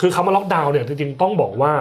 คือคำว่าล็อกดาวน์เนี่ยจริงๆต้องบอกว่า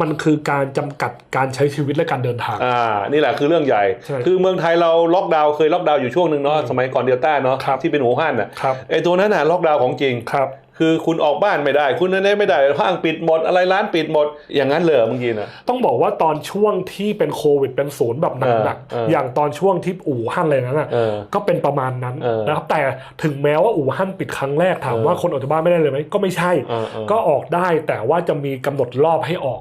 มันคือการจำกัดการใช้ชีวิตและการเดินทาง อ่า นี่แหละคือเรื่องใหญ่ใช่คือเมืองไทยเราล็อกดาวน์เคยล็อกดาวน์อยู่ช่วงหนึ่งเนาะอืมสมัยก่อนเดลต้าเนาะครับที่เป็นหูฮั่นอะครับไอ้ตัวนั้นน่ะล็อกดาวน์ของจริงครับ คือคุณออกบ้านไม่ได้ คุณนั่นไม่ได้ห้างปิดหมดอะไรร้านปิดหมด อย่างนั้นเลยเหรอเมื่อกี้นะต้องบอกว่าตอนช่วงที่เป็นโควิดเป็นศูนย์แบบหนักเออเออๆอย่างตอนช่วงที่อู่ฮั่นอะไรนั้นอะเออก็เป็นประมาณนั้นเออนะครับแต่ถึงแม้ว่าอู่ฮั่นปิดครั้งแรกถามเออว่าคนออกจากบ้านไม่ได้เลยไหมก็ไม่ใช่เออเออก็ออกได้แต่ว่าจะมีกำหนดรอบให้ออก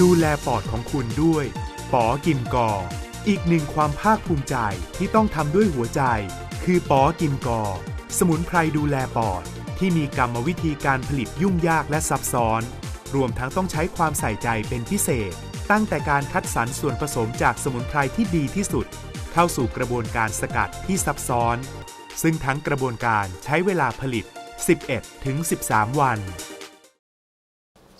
ดูแลปอดของคุณด้วยปอกิมกอ อีกหนึ่งความภาคภูมิใจที่ต้องทำด้วยหัวใจ คือปอกิมกอ สมุนไพรดูแลปอด ที่มีกรรมวิธีการผลิตยุ่งยากและซับซ้อน รวมทั้งต้องใช้ความใส่ใจเป็นพิเศษ ตั้งแต่การคัดสรรส่วนผสมจากสมุนไพรที่ดีที่สุด เข้าสู่กระบวนการสกัดที่ซับซ้อน ซึ่งทั้งกระบวนการใช้เวลาผลิต 11ถึง13 วัน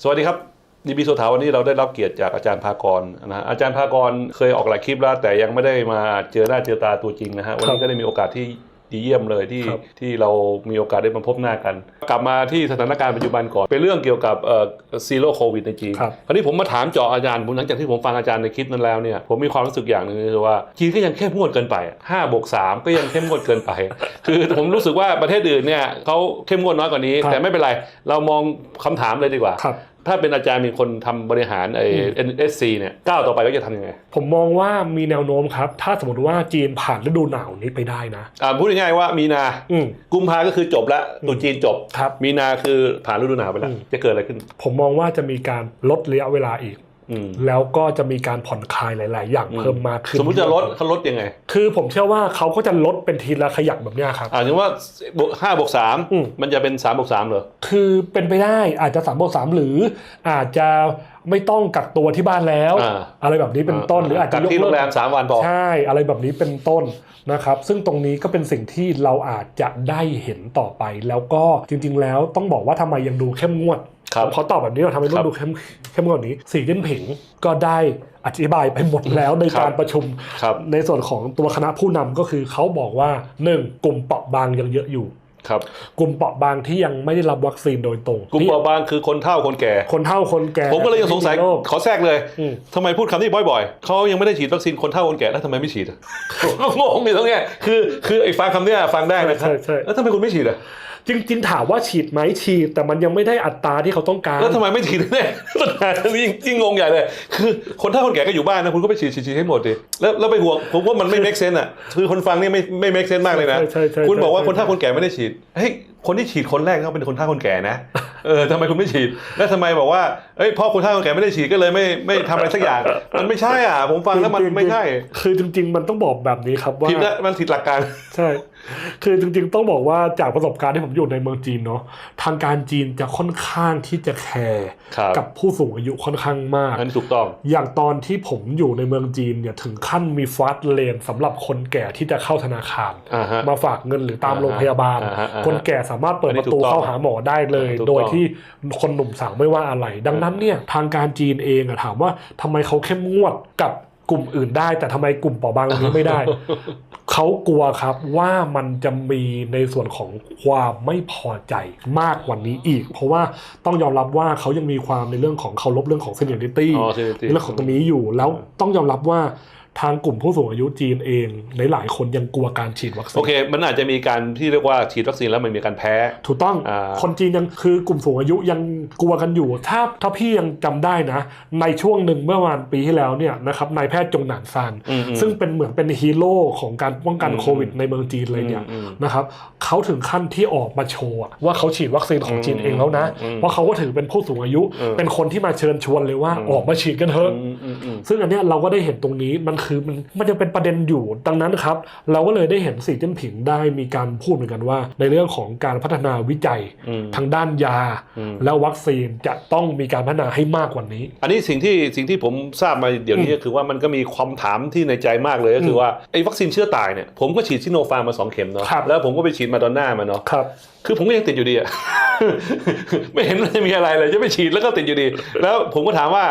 สวัสดีครับ ดีบีโซถาวันนี้เราได้รับเกียรติจากอาจารย์ภากรนะฮะอาจารย์ภากรเคยออกหลายคลิปแล้ว แต่ยังไม่ได้มาเจอหน้าเจอตาตัวจริงนะฮะวันนี้ก็ได้มีโอกาสที่ดีเยี่ยมเลยที่ครับที่เรามีโอกาสได้มาพบหน้ากัน กลับมาที่สถานการณ์ปัจจุบันก่อน เป็นเรื่องเกี่ยวกับเอ่อซีโร่โควิดในจีนครับคราวนี้ผมมาถามเจาะอาจารย์ผมหลังจากที่ผมฟังอาจารย์ในคลิปนั้นแล้วเนี่ยผมมีความรู้สึกอย่างหนึ่งคือว่าจีนก็ยังเข้มงวดเกินไปห้าบวกสามก็ยังเข้มงวดเกินไป คือผมรู้สึกว่าประเทศอื่นเนี่ยเขาเข้มงวดน้อยกว่านี้ครับแต่ไม่เป็นไรเรามองคำถามเลยดีกว่าครับ ถ้าเป็นอาจารย์มีคนทำบริหารไอ้ NSC เนี่ยก้าวต่อไปก็จะทำยังไง ผมมองว่ามีแนวโน้มครับ ถ้าสมมติว่าจีนผ่านฤดูหนาวนี้ไปได้นะอ่าพูดง่ายๆว่ามีนาอืมกุมภาก็คือจบละตรุษจีนจบครับมีนาคือผ่านฤดูหนาวไปแล้วอืมจะเกิดอะไรขึ้น ผมมองว่าจะมีการลดระยะเวลาอีกอืม แล้วก็จะมีการผ่อนคลายหลาย ๆ อย่างเพิ่มมากขึ้น สมมุติจะลดเขาลดยังไง คือผมเชื่อว่าเขาก็จะลดเป็นทีละขยักแบบเนี้ยครับอ่าถึงว่าบวกห้าบวกสามอืมมันจะเป็นสามบวกสามเหรอ คือเป็นไปได้อาจจะสามบวกสามหรืออาจจะไม่ต้องกักตัวที่บ้านแล้วอ่าอะไรแบบนี้เป็นต้นหรืออาจจะกักที่โรงแรมสามวันพอใช่อะไรแบบนี้เป็นต้นนะครับ ซึ่งตรงนี้ก็เป็นสิ่งที่เราอาจจะได้เห็นต่อไป แล้วก็จริง ๆ แล้วต้องบอกว่าทำไมยังดูเข้มงวดครับเขาตอบแบบนี้เราทำไมต้อครังบดูเข้มเข้มงวดนี้สีจิ้นผิงก็ได้อธิบายไปหมดแล้วในครับการประชุมครับในส่วนของตัวคณะผู้นำก็คือเขาบอกว่าหนึ่งกลุ่มเปราะบางยังเยอะอยู่ ครับกลุ่มเปราะบางที่ยังไม่ได้รับวัคซีนโดยตรงกลุ่มเปราะบางคือคนเท่าคนแก่ คนเท่าคนแก่ ผมก็เลยยังสงสัยโรคขอแทรกเลยอืมทำไมพูดคำนี้บ่อยๆเขายังไม่ได้ฉีดวัคซีนคนเท่าคนแก่แล้วทำไมไม่ฉีดอะงงอยู่ตรงเนี้ยคือคือไอ้ฟังคำเนี้ยฟังได้นะครับใช่ใช่แล้วทำไมคุณไม่ฉีดอะจริงๆถามว่าฉีดไหมฉีด แต่มันยังไม่ได้อัตราที่เขาต้องการ แล้วทำไมไม่ฉีดเนี่ยปัญหาตรงนี้ยิ่งยิ่งงงใหญ่เลยคือคนเฒ่าคนแก่ก็อยู่บ้านนะคุณก็ไปฉีดฉีดฉีดให้หมดดิแล้วแล้วไปห่วงผมว่ามันไม่ make sense อะคือคนฟังนี่ไม่ไม่ make sense มากเลยนะ ใช่ใช่ใช่คุณบอกว่าใช่คนเฒ่าคนแก่ไม่ได้ฉีดเฮ้ย คนที่ฉีดคนแรกเขาเป็นคนเฒ่าคนแก่นะ เออทำไมคุณไม่ฉีด แล้วทำไมบอกว่าเอ้ยเพราะคนเฒ่าคนแก่ไม่ได้ฉีดก็เลยไม่ไม่ทำอะไรสักอย่าง มันไม่ใช่อะ ผมฟังแล้วมันไม่ใช่ คือจริง ๆ มันต้องบอกแบบนี้ครับว่าผิดละมันผิดหลักการ ใช่ คือจริง ๆ ต้องบอกว่าจากประสบการณ์ที่ผมอยู่ในเมืองจีนเนาะ ทางการจีนจะค่อนข้างที่จะแคร์ครับกับผู้สูงอายุค่อนข้างมากอันนี้ถูกต้อง อย่างตอนที่ผมอยู่ในเมืองจีนเนี่ยถึงขั้นมีฟาสเลนสำหรับคนแก่ที่จะเข้าธนาคารอ่าฮะมาฝากเงินหรือตามอ่าฮะโรงพยาบาลอ่าฮะอ่าฮะคนแก่สามารถเปิดอันนี้ประตูถูกต้องเข้าหาหมอได้เลยถูกต้องโดยที่คนหนุ่มสาวไม่ว่าอะไร ดังนั้นเนี่ยทางการจีนเองอะถามว่าทำไมเขาเข้มงวดกับกลุ่มอื่นได้ แต่ทำไมกลุ่มเปราะบางตรงนี้ไม่ได้เขากลัวครับว่ามันจะมีในส่วนของความไม่พอใจมากกว่านี้อีก เพราะว่าต้องยอมรับว่าเขายังมีความในเรื่องของเคารพเรื่องของ seniority อ๋อ seniority เรื่องของตรงนี้อยู่ แล้วต้องยอมรับว่า ทางกลุ่มผู้สูงอายุจีนเองในหลายๆคนยังกลัวการฉีดวัคซีโอนเค มันอาจจะมีการที่เรียกว่าฉีดวัคซีนแล้วมันมีการแพ้ ถูกต้องอ่าคนจีนยังคือกลุ่มสูงอายุยังกลัวกันอยู่ ถ้าถ้าพี่ยังจำได้นะ ในช่วงหนึ่งเมื่อวานปีที่แล้วเนี่ยนะครับนายแพทย์จงหนานซานอืมอืมซึ่งเป็นเหมือนเป็นฮีโร่ของการป้องกันอืมโควิดในเมืองจีนเลยเนี่ยอืมอืมนะครับเขาถึงขั้นที่ออกมาโชว์อะว่าเขาฉีดวัคซีนของจีนเองแล้วนะอืมเพราะเขาก็ถือเป็นผู้สูงอายุอืมเป็นคนที่มาเชิญชวนเลยว่าอืมออกมาฉีดกันเถอะอืมอืมอืมซึ่งอันเนี้ยเราก็ได้เห็นตรงนี้มันคือมันมันยังเป็นประเด็นอยู่ ดังนั้นครับ เราก็เลยได้เห็นสีจิ้นผิงได้มีการพูดเหมือนกันว่า ในเรื่องของการพัฒนาวิจัยอืมทางด้านยาอืมแล้ววัคซีนจะต้องมีการพัฒนาให้มากกว่านี้ อันนี้สิ่งที่สิ่งที่ผมทราบมาเดี๋ยวนี้ก็คือว่ามันก็มีความถามที่ในใจมากเลยก็คือว่าไอ้วัคซีนเชื้อตายเนี่ยผมก็ฉีดซิโนฟาร์มมาสองเข็มเนาะครับแล้วผมก็ไปฉีดมาดอนน่ามาเนาะครับคือผมก็ยังติดอยู่ดีอะไม่เห็นเลยมีอะไรเลยจะไปฉีดแล้วก็ติดอยู่ดี แล้วผมก็ถามว่า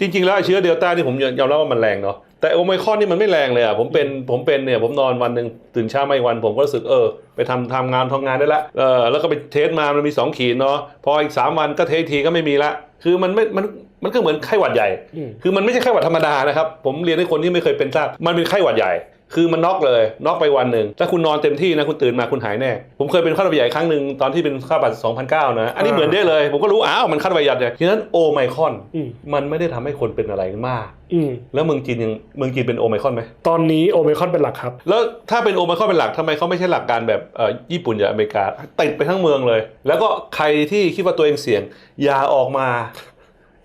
จริงๆแล้วไอ้เชื้อเดลต้านี่ผมยอมรับว่ามันแรงเนาะ แต่โอไมครอนนี่มันไม่แรงเลยอะผมเป็นผมเป็นเนี่ยผมนอนวันหนึ่งตื่นเช้ามาอีกวันผมก็รู้สึกเออ ไปทำทำงานทำงานได้ละเออแล้วก็ไปเทสมามันมี 2 ขีดเนาะพออีก 3 วันก็เทสอีกทีก็ไม่มีละ คือมันไม่มันมันก็เหมือนไข้หวัดใหญ่อืมคือมันไม่ใช่ไข้หวัดธรรมดานะครับ ผมเรียนให้คนที่ไม่เคยเป็นทราบ มันเป็นไข้หวัดใหญ่ คือมันน็อกเลยน็อกไปวันหนึ่งถ้าคุณนอนเต็มที่นะคุณตื่นมาคุณหายแน่ ผมเคยเป็นไข้หวัดใหญ่ครั้งหนึ่งตอนที่เป็นไข้หวัด2009 นะ อันนี้เหมือนได้เลย ผมก็รู้อ้าวมันไข้หวัดใหญ่ฉะนั้นโอไมครอนอืมมันไม่ได้ทำให้คนเป็นอะไรมากอืมแล้วเมืองจีนยังเมืองจีนเป็นโอไมครอนไหมตอนนี้โอเมคอนเป็นหลักครับ แล้วถ้าเป็นโอไมครอนเป็นหลักทำไมเขาไม่ใช่หลักการแบบเอ่อญี่ปุ่นกับอเมริกาติดไปทั้งเมืองเลย แล้วก็ใครที่คิดว่าตัวเองเสี่ยง อย่าออกมา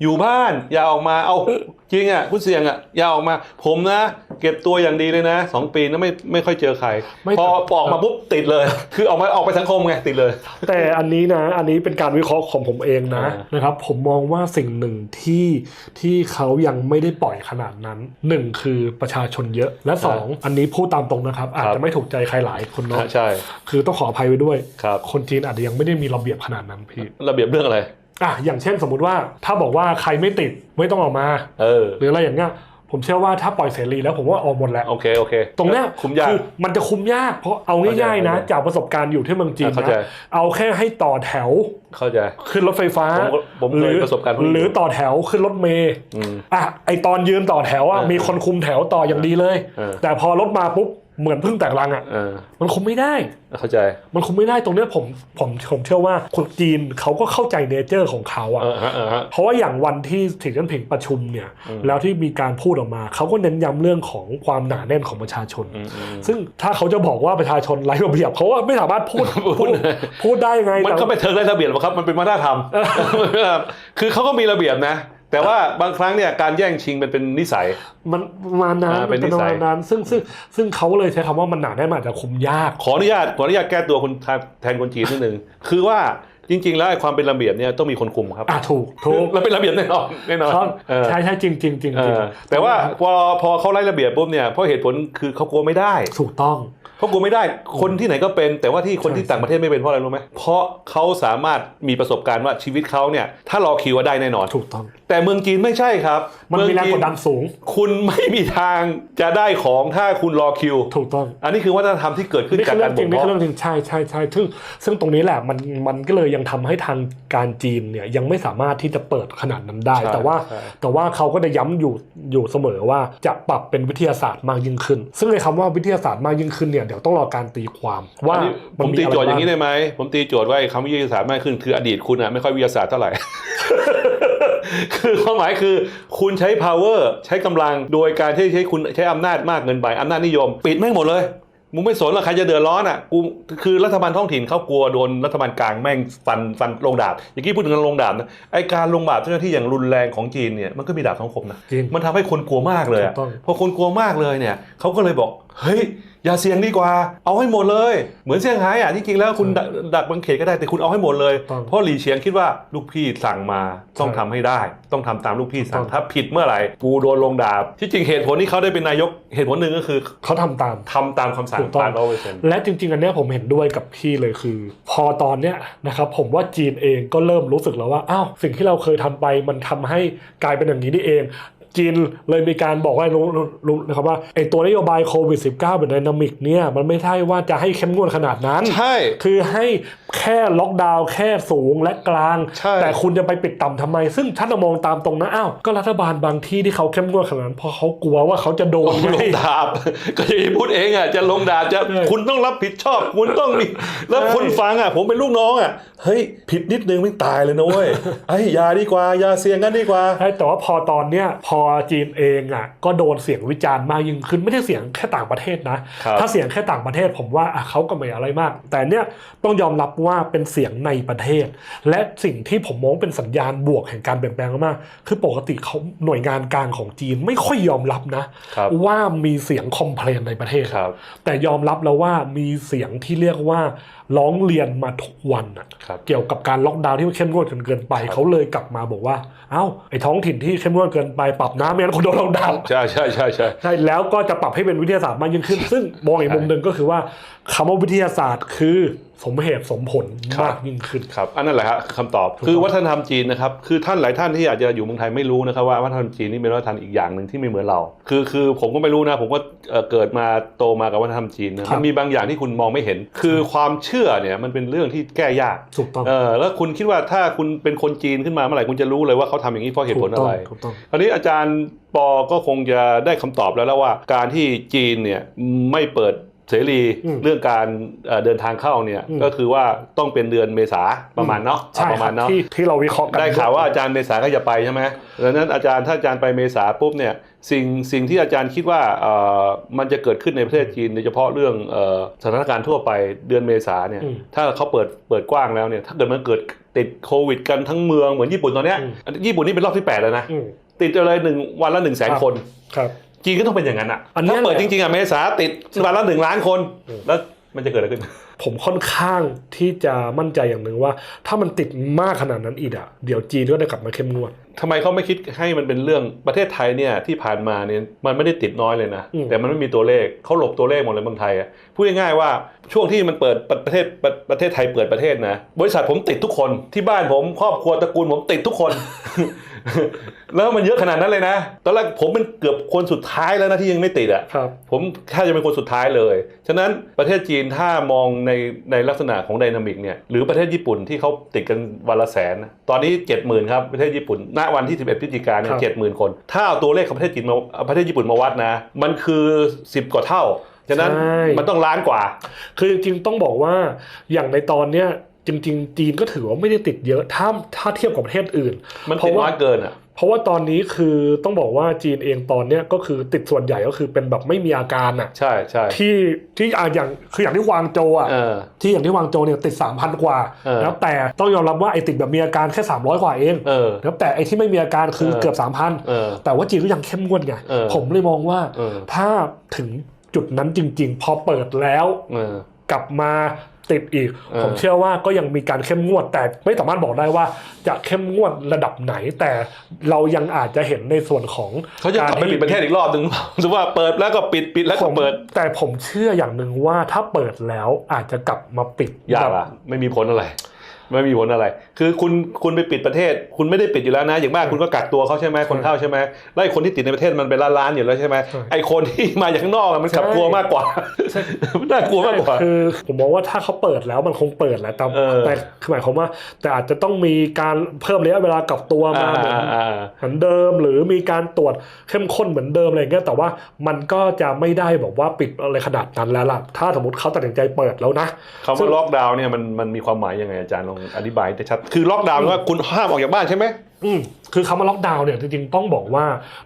อยู่บ้านอย่าออกมาเอา จริงอะคุณเสี่ยงอะอย่าออกมา ผมนะเก็บตัวอย่างดีเลยนะสองปีนะไม่ไม่ค่อยเจอใครไม่พอแต่ออกมาปุ๊บติดเลย คือออกมาออกไปสังคมไงติดเลย แต่อันนี้นะ อันนี้เป็นการวิเคราะห์ของผมเองนะอ่านนะครับ ผมมองว่าสิ่งหนึ่งที่ที่เขายังไม่ได้ปล่อยขนาดนั้นหนึ่งคือประชาชนเยอะ และสองอันนี้พูดตามตรงนะครับ อาจจะไม่ถูกใจใครหลายคนเนาะใช่ คือต้องขออภัยไว้ด้วยครับคนจีนอาจจะยังไม่ได้มีระเบียบขนาดนั้นพี่ระเบียบเรื่องอะไร อะอย่างเช่นสมมุติว่าถ้าบอกว่าใครไม่ติดไม่ต้องออกมา เออ หรืออะไรอย่างเงี้ยผมเชื่อว่าถ้าปล่อยเสรีแล้วผมว่าออกหมดแหละโอเคโอเค ตรงเนี้ยคุมยากคือมันจะคุมยากเพราะเอาง่ายๆนะเข้าใจจากประสบการณ์อยู่ที่เมืองจีนอะเข้าใจนะเอาแค่ให้ต่อแถว เข้าใจขึ้นรถไฟฟ้าผมก็ผมเคยประสบการณ์พวกนี้หรือต่อแถวขึ้นรถเมล์อืมอะไอตอนยืนต่อแถวอะเออมีคนคุมแถวต่ออย่างดีเลยเออแต่พอรถมาปุ๊บ เหมือนเพิ่งแตกรังอะเออมันคุมไม่ได้ เข้าใจ มันคุมไม่ได้ตรงเนี้ยผมผมผมเชื่อว่าคนจีนเขาก็เข้าใจเนเจอร์ของเขาอะเออฮะเออฮะ เพราะว่าอย่างวันที่สีจิ้นผิงประชุมเนี่ย อืม แล้วที่มีการพูดออกมาเขาก็เน้นย้ำเรื่องของความหนาแน่นของประชาชน อืมอืม ซึ่งถ้าเขาจะบอกว่าประชาชนไร้ระเบียบเขาว่าไม่สามารถพูดพูดพูด พูดได้ไงมันแต่ ก็ไม่เทิงได้ระเบียบหรอกครับ มันเป็นวัฒนธรรม คือเขาก็มีระเบียบนะ แต่ว่าบางครั้งเนี่ยการแย่งชิงมันเป็นนิสัย มันประมาณนั้นอ่าเป็นเป็นประนิสัมายณนั้นซึ่งซึ่งซึ่งเขาก็เลยใช้คำว่ามันหนาแน่นมันอาจจะคุมยาก ขออนุญาตขออนุญาตแก้ตัวคนแทนคนจีนนิดนึง คือว่าจริง ๆ แล้วไอ้ความเป็นระเบียบเนี่ยต้องมีคนคุมครับอะถูกถูกเราเป็นระเบียบแน่นอนแน่นอนเขาเออใช่ใช่จริงจริงจริงเอจริงอแต่ว่าพอพอเขาไล่ระเบียบปุ๊บเนี่ยเพราะเหตุผลคือเขากลัวไม่ได้ ถูกต้อง เพราะกลัวไม่ได้คนที่ไหนก็เป็น แต่ว่าที่คนที่ใช่ต่างประเทศไม่เป็นเพราะอะไรรู้ไหมเพราะเขาสามารถมีประสบการณ์ว่าชีวิตเขาเนี่ย ถ้ารอคิวว่าได้แน่นอนถูกต้อง แต่เมืองจีนไม่ใช่ครับมันมีแรงกดดันสูง คุณไม่มีทางจะได้ของถ้าคุณรอคิว ถูกต้อง อันนี้คือวัฒนธรรมที่เกิดขึ้นนี่จากคือกาเรื่รองจริบ่งมนี่เพาะคือเรื่องจริงใช่ใช่ใช่ซึ่งซึ่งตรงนี้แหละมันมันก็เลยยังทำให้ทางการจีนเนี่ยยังไม่สามารถที่จะเปิดขนาดนั้นได้ใช่แต่ว่าใช่แต่ว่าเขาก็จะย้ำอยู่อยู่เสมอว่าจะปรับเป็นวิทยาศาสตร์มากยิ่งขึ้น ซึ่งในคำว่าวิทยาศาสตร์มากยิ่งขึ้นเนี่ยเดี๋ยวต้องรอการตีความว่าอันนี้ผมนตีโจทย์อย่างนี้นี้ได้ไหมผมตีโจทย์ว่าไอ้คำวิทยาศาสตร์มากขึ้นคืออดีตคุณอะไม่ค่อยวิทยาศาสตร์เท่าไหร่ คือความหมายคือคุณใช้ power ใช้กำลังโดยการที่ใช้คุณใช้อำนาจมากเกินไปอำนาจนิยม ปิดแม่งหมดเลยมึงไม่สนหรอกใครจะเดือดร้อนอะกูคือรัฐบาลท้องถิ่นเขากลัวโดนรัฐบาลกลางแม่งฟันฟันลงดาบอย่างที่พูดถึงการลงดาบนะไอการลงดาบเจ้าหน้าที่อย่างรุนแรงของจีนเนี่ยมันก็มีดาบสองคมนะจริงมันทำให้คนกลัวมากเลยอะถูกต้องพอคนกลัวมากเลยเนี่ยเขาก็เลยบอกเฮ้ย อย่าเสี่ยงดีกว่า เอาให้หมดเลย เหมือนเซี่ยงไฮ้อะที่จริงแล้วคุณดักดักบางเขตก็ได้แต่คุณเอาให้หมดเลยต้องเพราะหลีเฉียงคิดว่าลูกพี่สั่งมาต้องใช่ทำให้ได้ ต้องทำตามลูกพี่สั่ต้งองถ้าผิดเมื่อไหร่กูโดนลงดาบ ที่จริงเหตุผลที่เขาได้เป็นนายกเหตุผลหนึ่งก็คือเขาทำตามทำตามคำสั่งถูกต้องตามร้อยเปอร์เซ็นต์และจริงๆอันเนี้ยผมเห็นด้วยกับพี่เลยคือ พอตอนเนี้ยนะครับผมว่าจีนเองก็เริ่มรู้สึกแล้วว่าอ้าวสิ่งที่เราเคยทำไปมันทำให้กลายเป็นอย่างนี้นี่เอง จีนเลยมีการบอกว่ารู้รู้รู้นะครับว่าไอตัวนโยบายโควิด -19 แบบไดนามิกเนี่ยมันไม่ใช่ว่าจะให้เข้มงวดขนาดนั้น ใช่ คือให้แค่ล็อกดาวน์แค่สูงและกลางใช่แต่คุณจะไปปิดต่ำทำไม ซึ่งท่านมองตามตรงนะอ้าวก็รัฐบาลบางที่ที่เขาเข้มงวดขนาดนั้นเพราะเขากลัวว่าเขาจะโดนลไงงดาบ ก็อย่างที่พูดเองอะจะลงดาบจะใช่คุณต้องรับผิดชอบ คุณต้องมีแล้วใช่คนฟังอะ ผมเป็นลูกน้องอะเฮ้ยผิดนิดนึงไม่ตายเลยนะเว้ยไอ้ยอยาดีกว่าอยาเสี่ยงกันดีกว่าใช่แต่ว่าพอตอนเนี้ยพอจีนเองอะก็โดนเสียงวิจารณ์มากยิ่งขึ้นไม่ได้เสียงแค่ต่างประเทศนะครับถ้าเสียงแค่ต่างประเทศผมว่าอะเขาก็ไม่อะไรมาก แต่เนี้ยต้องยอมรับว่าเป็นเสียงในประเทศ และสิ่งที่ผมมองเป็นสัญญาณบวกแห่งการเปลี่ยนแปลงมากๆคือปกติเขาหน่วยงานกลางของจีนไม่ค่อยยอมรับนะครับว่ามีเสียงคอมเพลนในประเทศครับแต่ยอมรับแล้วว่ามีเสียงที่เรียกว่า ร้องเรียนมาทุกวันอะครับเกี่ยวกับการล็อกดาวน์ที่มันเข้มงวดเกินเกินไปครับเขาเลยกลับมาบอกว่า เอ้าไอ้ท้องถิ่นที่เข้มงวดเกินไปปรับน้ำไม่งั้นคนโดนล็อกดาวน์ใช่ใช่ใช่ใช่ใช่แล้วก็จะปรับให้เป็นวิทยาศาสตร์มากยิ่งขึ้น ซึ่งมองอีกมุมหนึ่งก็คือว่าคำว่าวิทยาศาสตร์คือ สมเหตุสมผลครับมากยิ่งขึ้นครับอันนั้นแหละครับคำตอบถูกต้องคือวัฒนธรรมจีนนะครับคือท่านหลายท่านที่อาจจะอยู่เมืองไทยไม่รู้นะครับว่าวัฒนธรรมจีนนี่เป็นวัฒนธรรมอีกอย่างหนึ่งที่ไม่เหมือนเรา คือคือผมก็ไม่รู้นะผมก็เอ่อเกิดมาโตมากับวัฒนธรรมจีนนะครับมันมีบางอย่างที่คุณมองไม่เห็น คือความเชื่อเนี่ยมันเป็นเรื่องที่แก้ยากถูกต้องเออแล้วคุณคิดว่าถ้าคุณเป็นคนจีนขึ้นมาเมื่อไหร่คุณจะรู้เลยว่าเขาทำอย่างนี้เพราะเหตุผลอะไรถูกต้องคราวนี้อาจารย์ปอก็คงจะได้คำตอบแล้วแล้วว่า การที่จีนเนี่ยไม่เปิด เสรีอืมเรื่องการเอ่อเดินทางเข้าเนี่ยอืมก็คือว่าต้องเป็นเดือนเมษาประมาณเนาะใช่ประคมารัณบเนาะที่ที่เราวิเคราะห์กันได้ข่าวว่าอาจารย์เมษาก็จะไปใช่ไหมดังนั้นอาจารย์ถ้าอาจารย์ไปเมษาปุ๊บเนี่ยสิ่งสิ่งที่อาจารย์คิดว่าเอ่อมันจะเกิดขึ้นในประเทศจีนโดยเฉพาะเรื่องเอ่อสถานการณ์ทั่วไปเดือนเมษาเนี่ยอืมถ้าเขาเปิดเปิดกว้างแล้วเนี่ยถ้าเกิดมันเกิดติดโควิดกันทั้งเมืองเหมือนญี่ปุ่นตอนเนี้ยอืมญี่ปุ่นนี่เป็นรอบที่แปดแล้วนะอืมติดเลยหนึ่งวันละหนึ่งแสนครับคนครับ จีนก็ต้องเป็นอย่างนั้นอะอันเนี้ยถ้าเปิดจริงๆอะเมษาติดวันละหนึ่งล้านคนอืมแล้วมันจะเกิดอะไรขึ้น ผมค่อนข้างที่จะมั่นใจอย่างหนึ่งว่า ถ้ามันติดมากขนาดนั้นอีกอะเดี๋ยวจีนก็จะกลับมาเข้มงวด ทำไมเขาไม่คิดให้มันเป็นเรื่องประเทศไทยเนี่ยที่ผ่านมาเนี่ยมันไม่ได้ติดน้อยเลยนะ อืม แต่มันไม่มีตัวเลขเขาหลบตัวเลขหมดเลยเมืองไทยอะพูดง่ายๆว่าช่วงที่มันเปิดประประเทศประประเทศไทยเปิดประเทศนะ บริษัทผมติดทุกคนที่บ้านผมครอบครัวตระกูลผมติดทุกคน แล้วมันเยอะขนาดนั้นเลยนะ ตอนแรกผมเป็นเกือบคนสุดท้ายแล้วนะที่ยังไม่ติดอะครับผมแค่จะเป็นคนสุดท้ายเลย ฉะนั้นประเทศจีนถ้ามองในในลักษณะของไดนามิกเนี่ยหรือประเทศญี่ปุ่นที่เขาติดกันวันละแสนนะตอนนี้ 70,000ครับประเทศญี่ปุ่นณวันที่ 11พฤศจิกายนเนี่ครัยบเจ็ดหมื่นคน ถ้าเอาตัวเลขของประเทศจีนมาเอาประเทศญี่ปุ่นมาวัดนะ มันคือ 10 กว่าเท่าฉะนั้นใช่มันต้องล้านกว่า คือจริงๆต้องบอกว่าอย่างในตอนเนี้ย จริง ๆ จีนก็ถือว่าไม่ได้ติดเยอะถ้าถ้าเทียบกับประเทศอื่น มันเพติดราะว่าน้อยเกินอะเพราะว่าตอนนี้คือต้องบอกว่าจีนเองตอนเนี้ยก็คือติดส่วนใหญ่ก็คือเป็นแบบไม่มีอาการอะใช่ใช่ที่ที่อะอย่างคืออย่างที่วางโจวอะเออที่อย่างที่วางโจวเนี่ยติด 3,000 กว่าเออแล้วแต่ต้องยอมรับว่าไอ้ติดแบบมีอาการแค่ 300 กว่าเองเออแล้วแต่ไอ้ที่ไม่มีอาการคือเออเกือบเออ3,000 แต่ว่าจีนก็ยังเข้มงวดไงเออผมเลยมองว่าเออถ้าถึงจุดนั้นจริง ๆ พอเปิดแล้วเออกลับมา ติดอีกเออผมเชื่อว่าก็ยังมีการเข้มงวด แต่ไม่สามารถบอกได้ว่าจะเข้มงวดระดับไหน แต่เรายังอาจจะเห็นในส่วนของเขาจะกลับไปปิดประเทศอีกรอบหนึ่งหรือเปล่าสมมติว่าเปิดแล้วก็ปิดปิดแล้วผก็มเปิด แต่ผมเชื่ออย่างหนึ่งว่าถ้าเปิดแล้วอาจจะกลับมาปิดยากแบบอะไม่มีผลอะไร ไม่มีผลอะไร คือคุณคุณไปปิดประเทศ คุณไม่ได้ปิดอยู่แล้วนะ อย่างมากคุณก็กักตัวเขาใช่ไหมคนเข้าใช่ไหมแล้วไอ้คนที่ติดในประเทศมันเป็นล้านๆอยู่แล้วใช่ไหมใช่ไอ้คนที่มาจากข้างนอกอะมันกลับใช่กลัวมากกว่าใช่น่ากลัวมากกว่าคือผมมองว่าถ้าเขาเปิดแล้วมันคงเปิดแหละแต่เออแต่คือหมายความว่า แต่อาจจะต้องมีการเพิ่มระยะเวลากักตัวมาเหมือนอ่าอ่าเหมือนเดิมหรือมีการตรวจเข้มข้นเหมือนเดิมอะไรอย่างเงี้ยแต่ว่ามันก็จะไม่ได้แบบว่าปิดอะไรขนาดนั้นแล้วล่ะถ้าสมมติเขาตัดสินใจเปิดแล้วนะคำว่าล็อกดาวน์เนี่ยมันมันมีความหมายยังไงอาจารย์ลองอธิบายให้ชัดคือล็อกดาวน์ว่าคุณห้ามออกจากบ้านใช่ไหมอืมคือคำว่าล็อกดาวน์เนี่ยจริงๆต้องบอกว่า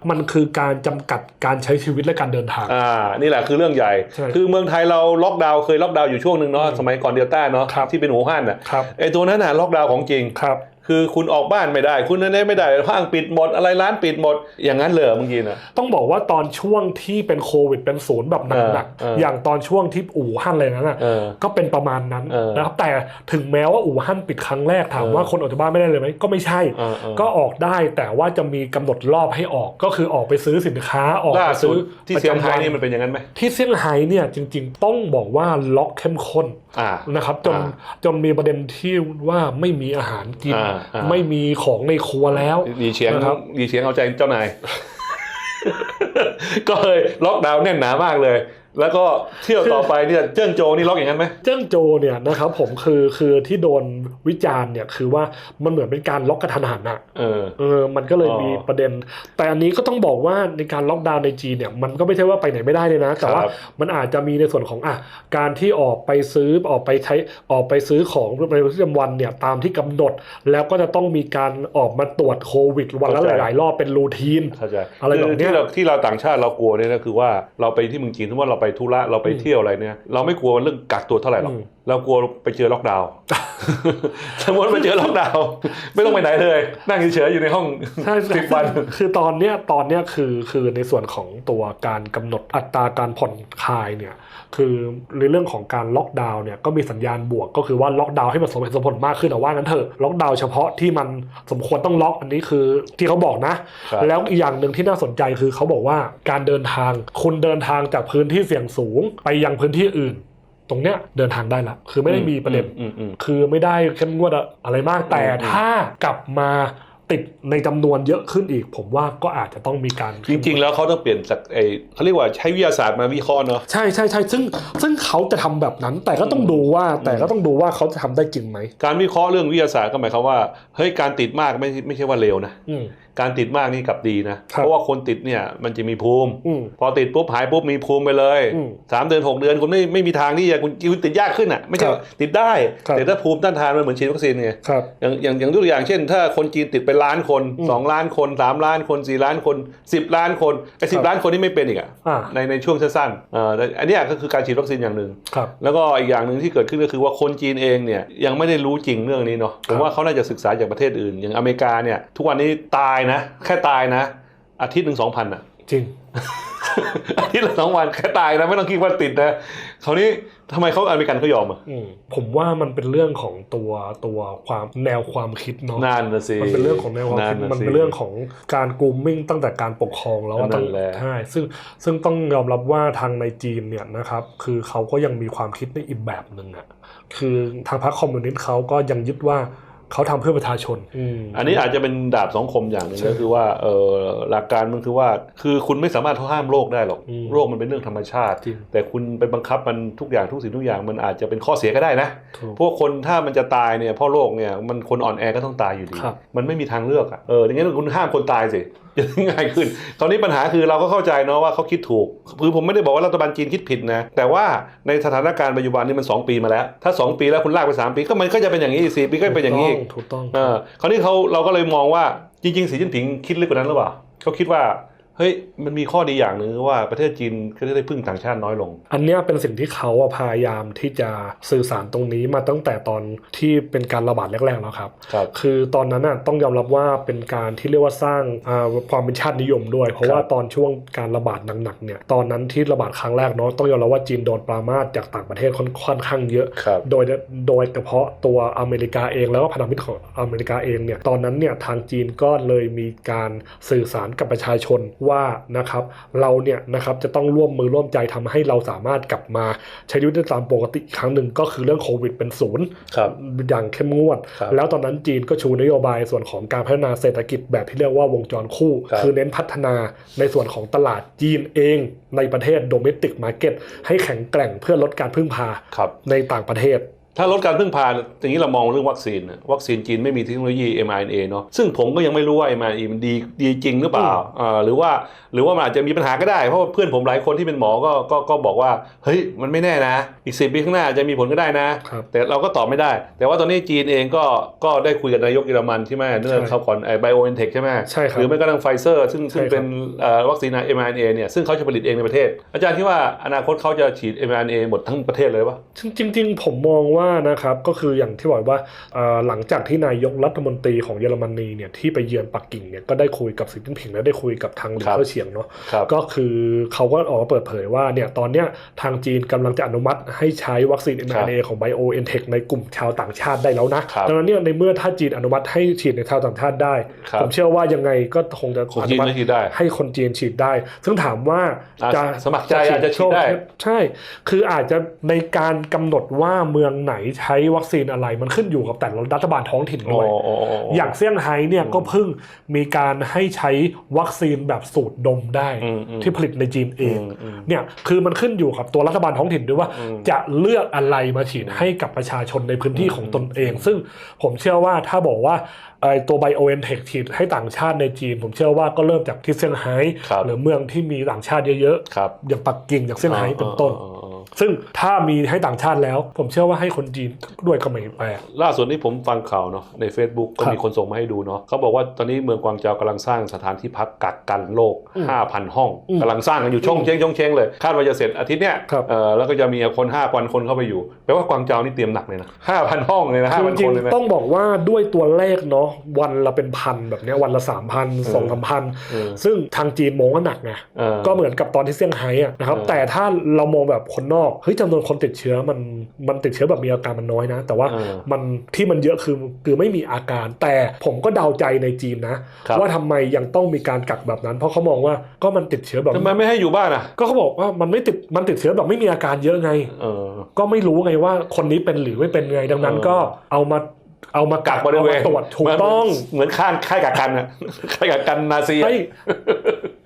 มันคือการจำกัดการใช้ชีวิตและการเดินทาง อ่า นี่แหละคือเรื่องใหญ่ใช่คือเมืองไทยเราล็อกดาวน์เคยล็อกดาวน์อยู่ช่วงหนึ่งเนาะอืมสมัยก่อนเดลต้าเนาะครับที่เป็นหูฮั่นอะครับไอ้ตัวนั้นน่ะล็อกดาวน์ของจริงครับ คือคุณออกบ้านไม่ได้ คุณนั่นไม่ได้ห้างปิดหมดอะไรร้านปิดหมด อย่างนั้นเลยเหรอเมื่อกี้นะต้องบอกว่าตอนช่วงที่เป็นโควิดเป็นศูนย์แบบหนักเออเออๆอย่างตอนช่วงที่อู่ฮั่นอะไรนั้นอะเออก็เป็นประมาณนั้นเออนะครับแต่ถึงแม้ว่าอู่ฮั่นปิดครั้งแรกถามเออว่าคนออกจากบ้านไม่ได้เลยไหมก็ไม่ใช่เออเออก็ออกได้แต่ว่าจะมีกำหนดรอบให้ออกก็คือออกไปซื้อสินค้าออกล่าไปสุซื้ดอที่ประเซี่ยงจำไฮ้วันนี่มันเป็นอย่างนั้นไหมที่เซี่ยงไฮ้เนี่ยจริง ๆ ต้องบอกว่าล็อกเข้มข้นอ่า นะครับจนอ่าจนมีประเด็นที่ว่าไม่มีอาหารกินอ่าอ่าไม่มีของในครัวแล้วดีเฉียงนะครับดีเฉียงเอาใจเจ้านายก็เลยล็อกดาวน์แน่นหนามากเลย แล้วก็เที่ยวต่อไปเนี่ยเจิ้งโจวนี่ล็อกอย่างนั้นไหมเจิ้งโจเนี่ยนะครับผมคือคือที่โดนวิจารณ์เนี่ยคือว่ามันเหมือนเป็นการล็อกกระทันหันอะเออเออมันก็เลยอ๋อมีประเด็น แต่อันนี้ก็ต้องบอกว่าในการล็อกดาวน์ในจีนเนี่ยมันก็ไม่ใช่ว่าไปไหนไม่ได้เลยนะ แต่ว่าครับมันอาจจะมีในส่วนของอะการที่ออกไปซื้อออกไปใช้ออกไปซื้อของในประจำวันเนี่ยตามที่กำหนด แล้วก็จะต้องมีการออกมาตรวจโควิด วันละหลายๆรอบเป็นรูทีนเข้าใจอะไรแบบเนี้ยที่เราที่เราต่างชาติเรากลัวเนี่ยนะคือว่าเราไปที่เมืองจีนสมมติว่าเราไปธุระเราไปเที่ยวอะไรเนี่ย เราไม่กลัวเรื่องกักตัวเท่าไหร่หรอกอืมเรากลัวไปเจอล็อกดาวน์สมมติไปเจอล็อกดาวน์ไม่ต้องไปไหนเลย นั่งเฉยๆอยู่ในห้องใช่สิบวันคือตอนเนี้ยตอนเนี้ยคือคือในส่วนของตัวการกำหนดอัตราการผ่อนคลายเนี่ยคือในเรื่องของการล็อกดาวน์เนี่ยก็มีสัญญาณบวก ก็คือว่าล็อกดาวน์ให้มันสมเหตุสมผลมากขึ้นแต่ว่างั้นเถอะล็อกดาวน์เฉพาะที่มันสมควรต้องล็อกอันนี้คือที่เขาบอกนะครับแล้วอีกอย่างหนึ่งที่น่าสนใจคือเขาบอกว่าการเดินทางคุณเดินทางจากพื้นที่เสี่ยงสูงไปยังพื้นที่อื่น ตรงเนี้ยเดินทางได้ละคือไม่ได้มีประเด็นอืมอืมคือไม่ได้เข้มงวดอะไรมากแต่อืมถ้ากลับมา ติดในจำนวนเยอะขึ้นอีก ผมว่าก็อาจจะต้องมีการจริง ๆ แล้วเขาต้องเปลี่ยนจากไอเขาเรียกว่าใช้วิทยาศาสตร์มาวิเคราะห์เนาะใช่ใช่ใช่ซึ่งซึ่งเขาจะทำแบบนั้น แต่ก็ต้องดูว่าแต่ก็ต้องดูว่าเขาจะทำได้จริงไหม การวิเคราะห์เรื่องวิทยาศาสตร์ก็หมายความว่าเฮ้ยการติดมากไม่ไม่ใช่ว่าเลวนะอืมการติดมากนี่กลับดีนะครับเพราะว่าคนติดเนี่ยมันจะมีภูมิอืมพอติดปุ๊บหายปุ๊บมีภูมิไปเลยอืมสามเดือนหกเดือนคุณไม่ไม่มีทางที่จะคุณคุณติดยากขึ้นอะไม่ใช่ครับว่าติดได้ครับแต่ถ้าภูมิต้านทานมันเหมือนฉีดวัคซีนไงครับอย่างอย่างอย่างตัวอย่างเช่น ถ้าคนจีนติดไปล้านคนอืมสองล้านคนสามล้านคนสี่ล้านคนสิบล้านคนไอ้สิครับบล้านคนนี่ไม่เป็นอีกอะอ่าในในช่วงสั้นๆเอ่อแต่อันเนี้ยก็คือการฉีดวัคซีนอย่างหนึ่งครับแล้วก็อีกอย่างหนึ่งที่เกิดขึ้นก็คือว่าคนจีนเองเนี่ยยังไม่ได้รู้จริงเรื่องนี้เนาะผมว่าเขาน่าจะศึกษาจากประเทศอื่น อย่างอเมริกาเนี่ยทุกวันนี้ตายนะ แค่ตายนะ อาทิตย์หนึ่งสองพันอะจริงอาทิตย์ละสองวันแค่ตายนะไม่ต้องคิดว่าติดนะ คราวนี้ทำไมเขาอเมริกันเขายอมอะอืมผมว่ามันเป็นเรื่องของตัวตัวความแนวความคิดเนาะนานนะสิมันเป็นเรื่องของแนวความคิดะมันสิเป็นเรื่องของการกรูมมิ่งตั้งแต่การปกครองแล้วอะนั่ตั้งนแหละใช่ซึ่งซึ่งต้องยอมรับว่าทางในจีนเนี่ยนะครับคือเขาก็ยังมีความคิดในอีกแบบหนึ่งอะคือทางพรรคคอมมิวนิสต์เขาก็ยังยึดว่า เขาทำเพื่อประชาชน อันนี้อาจจะเป็นดาบสองคมอย่างหนึ่งใช่ก็คือว่าเออหลักการมันคือว่า คือคุณไม่สามารถห้ามโรคได้หรอกอืมโรคมันเป็นเรื่องธรรมชาติจริงแต่คุณไปบังคับมันทุกอย่างทุกสิ่งทุกอย่างมันอาจจะเป็นข้อเสียก็ได้นะถูกพวกคนถ้ามันจะตายเนี่ยเพ่อโรคเนี่ยมันคนอ่อนแอก็ต้องตายอยู่ดีครับมันไม่มีทางเลือกอะ เอออย่างงั้นคุณห้ามคนตายสิ จะง่ายขึ้น คราวนี้ปัญหาคือเราก็เข้าใจเนาะว่าเขาคิดถูก คือผมไม่ได้บอกว่ารัฐบาลจีนคิดผิดนะ แต่ว่าในสถานการณ์ปัจจุบันนี้มัน 2 ปีมาแล้ว ถ้า 2 ปีแล้วคุณลากไป 3 ปีก็มันก็จะเป็นอย่างนี้อีกสี่ปีก็เป็นอย่างนี้อีกถูกต้องเออคราวนี้เขาเราก็เลยมองว่าจริงๆสีจิ้นผิงคิดลึกกว่านั้นหรือเปล่าเขาคิดว่า เฮ้ยมันมีข้อดีอย่างหนึ่งคือว่าประเทศจีนก็จะได้พึ่งต่างชาติน้อยลง อันเนี้ยเป็นสิ่งที่เขาอะพยายามที่จะสื่อสารตรงนี้มาตั้งแต่ตอนที่เป็นการระบาดแรกๆแล้วครับครับ คือตอนนั้นน่ะต้องยอมรับว่าเป็นการที่เรียกว่าสร้างอ่าความเป็นชาตินิยมด้วย เพราะว่าตอนช่วงการระบาดหนักๆเนี่ยตอนนั้นที่ระบาดครั้งแรกเนาะต้องยอมรับว่าจีนโดนปรามาสจากต่างประเทศค่อนค่อนข้างเยอะครับโดยโดยเฉพาะตัวอเมริกาเองแล้วก็พันธมิตรของอเมริกาเองเนี่ยตอนนั้นเนี่ยทางจีนก็เลยมีการสื่อสารกับประชาชนว่านะครับเราเนี่ยนะครับจะต้องร่วมมือร่วมใจทำให้เราสามารถกลับมาใช้ชีวิตได้ตามปกติอีกครั้งหนึ่งก็คือเรื่องโควิดเป็นศูนย์ครับอย่างเข้มงวดครับแล้วตอนนั้นจีนก็ชูนโยบายส่วนของการพัฒนาเศรษฐกิจแบบที่เรียกว่าวงจรคู่ครับคือเน้นพัฒนาในส่วนของตลาดจีนเองในประเทศโดเมสติกมาร์เก็ตให้แข็งแกร่งเพื่อลดการพึ่งพาครับในต่างประเทศ ถ้าลดการพึ่งพาอย่างนี้เรามองเรื่องวัคซีนน่ะวัคซีนจีนไม่มีเทคโนโลยี mRNA เนาะซึ่งผมก็ยังไม่รู้ว่า mRNA มันดีดีจริงหรือเปล่าอ่าหรือว่าหรือว่ามันอาจจะมีปัญหาก็ได้ เพราะว่าเพื่อนผมหลายคนที่เป็นหมอก็ก็ก็บอกว่า เฮ้ย มันไม่แน่นะ อีกสิปีข้างหน้าอาจจะมีผลก็ได้นะครับแต่เราก็ตอบไม่ได้ แต่ว่าตอนนี้จีนเองก็ก็ได้คุยกับนายกเยอรมันใช่ไหมเนื่องใช่เขาก่อนไอ้ไบโอเอนเทคใช่ไหมใช่ครับหรือไม่ก็ทางไฟเซอร์ซึ่งซึ่งใช่ครับเป็นเอ่อวัคซีน mRNA เนี่ยซึ่งเขาจะผลิตเองในประเทศ อาจารย์คิดว่าอนาคตเขาจะฉีด mRNA หมดทั้งประเทศเลยปะจริง ๆ ผมมองว่านะครับก็คืออย่างที่บอกว่าเอ่อหลังจากที่นายกรัฐมนตรีของเยอรมนีเนี่ยที่ไปเยือนปักกิ่งเนี่ยก็ได้คุยกับสีจิ้นผิงและได้คุยกับทางหลีครับเค่อเฉียงเนาะครับก็คือเขาก็ออกมาเปิดเผยว่าเนี่ยตอนเนี้ยทางจีนกำลังจะอนุมัติให้ใช้วัคซีน mRNA ของ BioNTech ในกลุ่มชาวต่างชาติได้แล้วนะครับดังนั้นเนี่ยในเมื่อถ้าจีนอนุมัติให้ฉีดในชาวต่างชาติได้ครับผมเชื่อว่ายังไงก็คงจะคนอจีนุนมัติไม่ฉีดได้ให้คนจีนฉีดได้ ซึ่งถามว่าอะจะสมัครใจอาจจะฉีดได้ใช่ คืออาจจะในการกำหนดว่าเมืองไหนใช้วัคซีนอะไร มันขึ้นอยู่กับแต่ละรัฐบาลท้องถิ่นด้วยอ๋ออ๋ออ๋ออย่างเซี่ยงไฮ้เนี่ยก็เพิ่งมีการให้ใช้วัคซีนแบบสูตรดมได้อืมอืมที่ผลิตในจีนเองอืมอืมเนี่ยคือมันขึ้นอยู่กับตัวรัฐบาลท้องถิ่นด้วยว่าอืมจะเลือกอะไรมาฉีดให้กับประชาชนในพื้นที่ของตนเอง ซึ่งผมเชื่อว่าถ้าบอกว่าไอ้ตัวไบโอเอนเทคฉีดให้ต่างชาติในจีน ผมเชื่อว่าก็เริ่มจากที่เซี่ยงไฮ้ครับหรือเมืองที่มีต่างชาติเยอะครับๆอย่างปักกิ่งอย่างเซี่ยงไฮ้เป็นต้นอ๋ออ๋ออ๋อ ซึ่งถ้ามีให้ต่างชาติแล้ว ผมเชื่อว่าให้คนจีนด้วยก็ไม่แปลก ล่าสุดนี้ผมฟังข่าวเนาะใน Facebook ก็ครับมีคนส่งมาให้ดูเนาะเขาบอกว่าตอนนี้เมืองกวางเจากำลังสร้างสถานที่พักกักกันโรคอืม5,000 ห้องอืมกำลังสร้างกันอยู่ช่องเชงช่องเชงเลย คาดว่าจะเสร็จอาทิตย์เนี้ยครับเออแล้วก็จะมีคน5 0 0คนเข้าไปอยู่แปลว่ากวางเจานี่เตรียมหนักเลยนะ5,000 ห้องเลยนะคือ5,000จริคงนเลยนะๆต้องบอกว่าด้วยตัวเลขเนาะวันละเป็นพันแบบเนี้ยวันละสามพันสองสามพันเออซึ่งทางจีนมองว่าหนักไงเออก็เหมือนกับตอนที่เซี่ยงไฮ้อะนะครับเออแต่ถ้าเรามองแบบคนนอกเฮ้ยจำนวนคนติดเชื้อมันมันติดเชื้อแบบมีอาการมันน้อยนะ แต่ว่าเออมันที่มันเยอะคือคือไม่มีอาการ แต่ผมก็เดาใจในจีนนะครับว่าทำไมยังต้องมีการกักแบบนั้น เพราะเขามองว่าก็มันติดเชื้อแบบทำไมไม่ให้อยู่บ้านอะก็เขาบอกว่ามันไม่ติดมันติดเชื้อแบบไม่มีอาการเยอะไงเออก็ไม่รู้ไงว่าคนนี้เป็นหรือไม่เป็นไงดังนั้นเออก็เอามาเอามากักักกบริเวณอามาตรวจถูกต้องเหมือนข้างค่ายกักกันอะค่ายกักกันนาซีอะไม่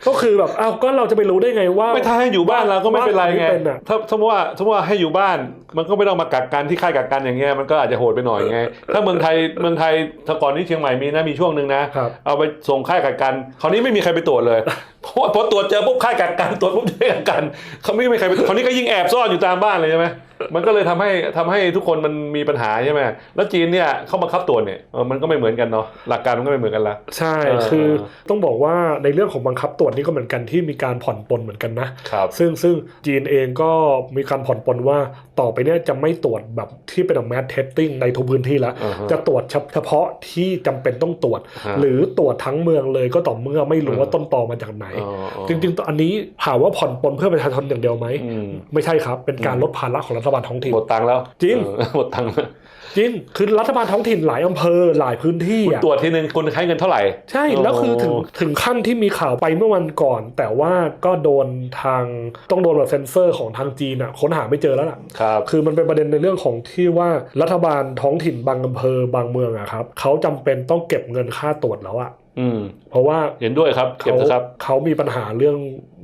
ก็คือแบบอ้าวก็เราจะไปรู้ได้ไงว่า ไม่ถ้าให้อยู่บ้านเราก็ไม่เป็นไรไงว่าเป็นอะถ้าสมมติว่าสมมติว่าให้อยู่บ้าน มันก็ไม่ต้องมากักกันที่ค่ายกักกันอย่างเงี้ยมันก็อาจจะโหดไปหน่อยไงถ้าเมืองไทยเมืองไทยถ้าก่อนที่เชียงใหม่มีนะมีช่วงหนึ่งนะครับเอาไปส่งค่ายกักกันคราวนี้ไม่มีใครไปตรวจเลยเพราะว่าพอตรวจเจอปุ๊บค่ายกักกันตรวจปุ๊บค่ายกักกันเขาไม่มีใครไปตรวจคราวนี้ก็ยิ่งแอบซ่อนอยู่ตามบ้านเลยใช่ไหมมันก็เลยทำให้ทำให้ทุกคนมันมีปัญหาใช่ไหมแล้วจีนเนี่ยเข้ามาคับตรวจเนี่ยเออมันก็ไม่เหมือนกันเนาะหลักการมันก็ไม่เหมือนกันละใช่เออคือต้องบอกว่าในเรื่องของบังคับตรวจนี่ก็เหมือนกันที่มีการผ่อนปลนเหมือนกันนะครับซึ่งซึ่งจีนเองก็มีการผ่อนปลนว่า ต่อไปเนี่ยจะไม่ตรวจแบบที่เป็นแมสเทสติ้งในทุกพื้นที่แล้วอ่าฮะจะตรวจเฉพาะที่จำเป็นต้องตรวจฮะหรือตรวจทั้งเมืองเลยก็ต่อเมื่อไม่รู้ว่าอ่าต้นตอมาจากไหนอ๋ออ๋อจริงๆ อันนี้ถามว่าผ่อนปลนเพื่อประชาชนอย่างเดียวไหมอืมไม่ใช่ครับ เป็นการอืมลดภาระของรัฐบาลท้องถิ่นหมดตังค์แล้ว จริงเออหมดตังค์แล้ว จริงคือรัฐบาลท้องถิ่นหลายอำเภอหลายพื้นที่คุณอะตรวจทีนึงคุณใช้เงินเท่าไหร่ ใช่แล้วคือถึงโถึงขั้นที่มีข่าวไปเมื่อวันก่อน แต่ว่าก็โดนทางต้องโดนแบบเซนเซอร์ของทางจีนอะค้นหาไม่เจอแล้วล่ะ ครับ คือมันเป็นประเด็นในเรื่องของที่ว่ารัฐบาลท้องถิ่นบางอำเภอบางเมืองอะครับเขาจำเป็นต้องเก็บเงินค่าตรวจแล้วอะอืม เพราะว่าเห็นด้วยครับ เก็บเขาเถอะครับ เขามีปัญหาเรื่อง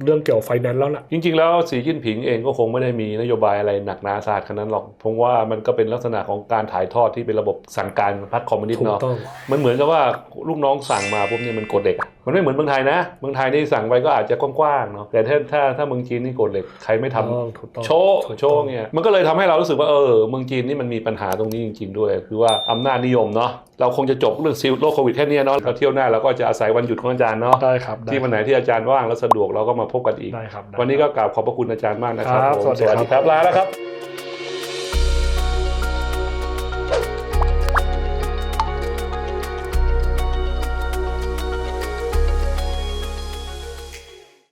เรื่องเกี่ยวไฟแนนซ์แล้วล่ะ จริง ๆ แล้วสีจิ้นผิงเองก็คงไม่ได้มีนโยบายอะไรหนักหนาสาหัสขนาดนั้นหรอกผมว่ามันก็เป็นลักษณะของการถ่ายทอดที่เป็นระบบสั่งการพรรคคอมมิวนิสต์ถูกเนาะต้องมันเหมือนกับว่าลูกน้องสั่งมาปุ๊บเนี่ยมันกดเหล็กอะมันไม่เหมือนเมืองไทยนะ เมืองไทยนี่สั่งไปก็อาจจะกว้างๆเนาะแต่ถ้าถ้าถ้าเมืองจีนนี่กดเหล็กใครไม่ทำถูกต้องถูกต้องโชว์ถูกต้องโชว์เนี่ยมันก็เลยทำให้เรารู้สึกว่าเออเมืองจีนนี่มันมีปัญหาตรงนี้จริง ๆ ด้วย คือว่าอำนาจนิยมเนาะเราคงจะจบเรื่องซีโรคโควิดแค่เนี้ยเนาะเราเที่ยวหน้าเราก็จะอาศัยวันหยุดของอาจารย์เนาะได้ครับได้ที่วันไหนที่อาจารย์ว่างและสะดวกเราก็มาพบกันอีก ได้ครับได้วันนี้ก็กราบขอบพระคุณอาจารย์มากนะครับครับผมสวัสดีครับครับลาแล้วครับ